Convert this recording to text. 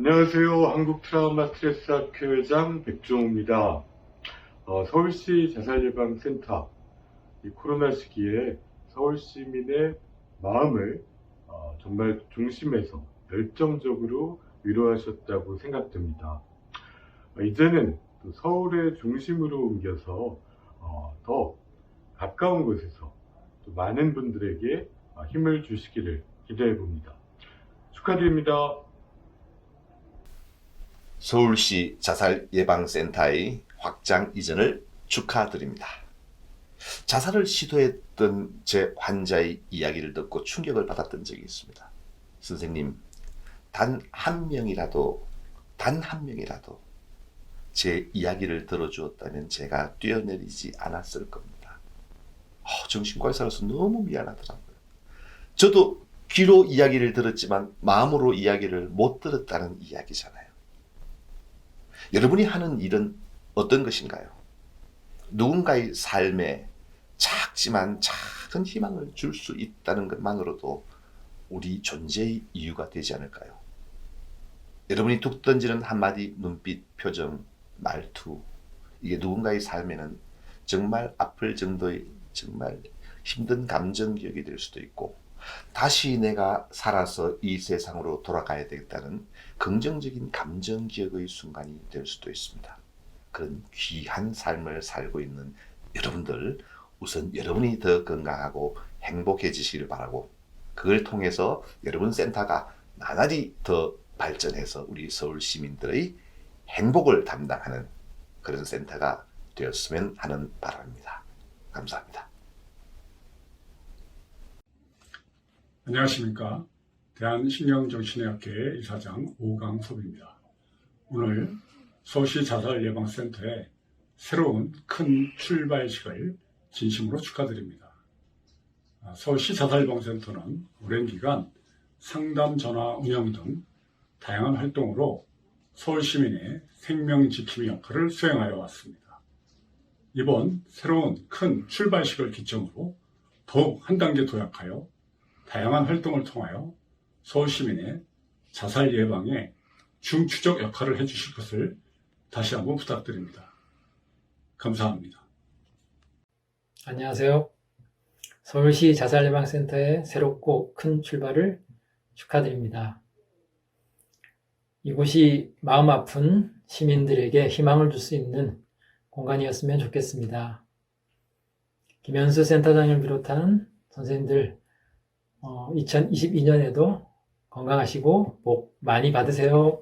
안녕하세요. 한국 트라우마 스트레스 학회 회장 백종우입니다. 어, 서울시 자살예방센터 이 코로나 시기에 서울 시민의 마음을 어, 정말 중심에서 열정적으로 위로하셨다고 생각됩니다. 어, 이제는 또 서울의 중심으로 옮겨서 어, 더 가까운 곳에서 또 많은 분들에게 어, 힘을 주시기를 기대해 봅니다. 축하드립니다. 서울시 자살 예방센터의 확장 이전을 축하드립니다. 자살을 시도했던 제 환자의 이야기를 듣고 충격을 받았던 적이 있습니다. 선생님, 단 한 명이라도, 단 한 명이라도 제 이야기를 들어주었다면 제가 뛰어내리지 않았을 겁니다. 어, 정신과 의사로서 너무 미안하더라고요. 저도 귀로 이야기를 들었지만 마음으로 이야기를 못 들었다는 이야기잖아요. 여러분이 하는 일은 어떤 것인가요? 누군가의 삶에 작지만 작은 희망을 줄 수 있다는 것만으로도 우리 존재의 이유가 되지 않을까요? 여러분이 툭 던지는 한마디 눈빛, 표정, 말투, 이게 누군가의 삶에는 정말 아플 정도의 정말 힘든 감정 기억이 될 수도 있고, 다시 내가 살아서 이 세상으로 돌아가야 되겠다는 긍정적인 감정 기억의 순간이 될 수도 있습니다. 그런 귀한 삶을 살고 있는 여러분들, 우선 여러분이 더 건강하고 행복해지시길 바라고, 그걸 통해서 여러분 센터가 나날이 더 발전해서 우리 서울 시민들의 행복을 담당하는 그런 센터가 되었으면 하는 바람입니다. 감사합니다. 안녕하십니까. 대한신경정신의학회 이사장 오강섭입니다. 오늘 서울시 자살예방센터의 새로운 큰 출발식을 진심으로 축하드립니다. 아, 서울시 자살예방센터는 오랜 기간 상담 전화 운영 등 다양한 활동으로 서울 시민의 생명 지킴이 역할을 수행하여 왔습니다. 이번 새로운 큰 출발식을 기점으로 더욱 한 단계 도약하여 다양한 활동을 통하여 서울 시민의 자살 예방에 중추적 역할을 해주실 것을 다시 한번 부탁드립니다. 감사합니다. 안녕하세요. 서울시 자살예방센터의 새롭고 큰 출발을 축하드립니다. 이곳이 마음 아픈 시민들에게 희망을 줄 수 있는 공간이었으면 좋겠습니다. 김현수 센터장을 비롯한 선생님들 2022년에도 건강하시고 복 많이 받으세요.